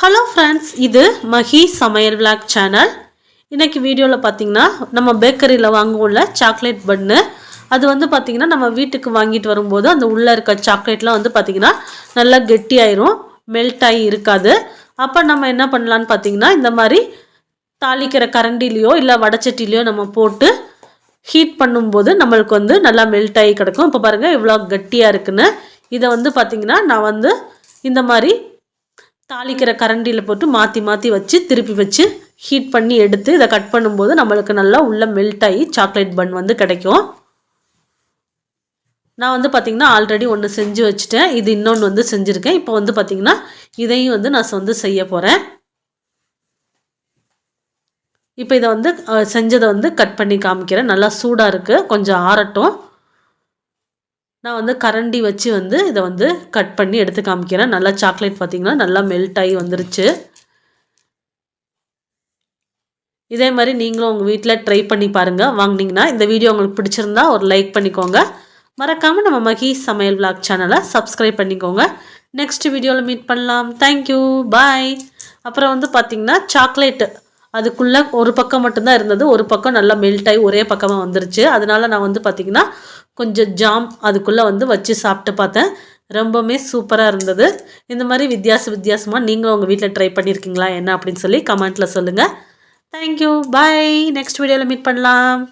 Hello friends இது மஹி சமையல் vlog channel இன்றைக்கி வீடியோவில் பார்த்தீங்கன்னா நம்ம பேக்கரியில் வாங்குவோம்ல சாக்லேட் பன்னு அது வந்து பார்த்திங்கன்னா நம்ம வீட்டுக்கு வாங்கிட்டு வரும்போது அந்த உள்ளே இருக்க சாக்லேட்லாம் வந்து பார்த்திங்கன்னா நல்லா கெட்டியாயிரும் மெல்ட் ஆகி இருக்காது. அப்போ நம்ம என்ன பண்ணலான்னு பார்த்தீங்கன்னா இந்த மாதிரி தாளிக்கிற கரண்டிலேயோ இல்லை வடச்சட்டிலையோ நம்ம போட்டு ஹீட் பண்ணும்போது நம்மளுக்கு வந்து நல்லா மெல்ட் ஆகி கிடக்கும். இப்போ பாருங்கள் இவ்வளோ கட்டியாக இருக்குன்னு. இதை வந்து பார்த்திங்கன்னா நான் வந்து இந்த மாதிரி தாளிக்கிற கரண்டியில் போட்டு மாற்றி மாற்றி வச்சு திருப்பி வச்சு ஹீட் பண்ணி எடுத்து இதை கட் பண்ணும்போது நம்மளுக்கு நல்லா உள்ளே மெல்ட் ஆகி சாக்லேட் பன் வந்து கிடைக்கும். நான் வந்து பார்த்திங்கன்னா ஆல்ரெடி ஒன்று செஞ்சு வச்சுட்டேன். இது இன்னொன்று வந்து செஞ்சுருக்கேன். இப்போ வந்து பார்த்திங்கன்னா இதையும் வந்து நான் வந்து செய்ய போகிறேன் இப்போ இதை வந்து செஞ்சதை வந்து கட் பண்ணி காமிக்கிறேன். நல்லா சூடாக இருக்குது கொஞ்சம் ஆறட்டும். நான் வந்து கரண்டி வச்சு வந்து இதை வந்து கட் பண்ணி எடுத்து காமிக்கிறேன். நல்லா சாக்லேட் பார்த்திங்கன்னா நல்லா மெல்ட் ஆகி வந்துருச்சு. இதே மாதிரி நீங்களும் உங்கள் வீட்டில் ட்ரை பண்ணி பாருங்கள் வாங்கினீங்கன்னா இந்த வீடியோ உங்களுக்கு பிடிச்சிருந்தா ஒரு லைக் பண்ணிக்கோங்க. மறக்காமல் நம்ம மகி சமையல் விளாக் சேனலை சப்ஸ்கிரைப் பண்ணிக்கோங்க. நெக்ஸ்ட் வீடியோவில் மீட் பண்ணலாம். தேங்க்யூ பாய் அப்புறம் வந்து பார்த்திங்கன்னா சாக்லேட்டு அதுக்குள்ளே ஒரு பக்கம் மட்டும்தான் இருந்தது. ஒரு பக்கம் நல்லா மெல்ட் ஆகி ஒரே பக்கமாக வந்துருச்சு. அதனால நான் வந்து பார்த்திங்கன்னா கொஞ்சம் ஜாம் அதுக்குள்ளே வந்து வச்சு சாப்பிட்டு பார்த்தேன். ரொம்பவுமே சூப்பராக இருந்தது. இந்த மாதிரி வித்தியாச வித்தியாசமாக நீங்களும் உங்கள் வீட்டில் ட்ரை பண்ணியிருக்கீங்களா என்ன அப்படின்னு சொல்லி கமெண்ட்டில் சொல்லுங்கள் தேங்க்யூ பாய் நெக்ஸ்ட் வீடியோவில் மீட் பண்ணலாம்.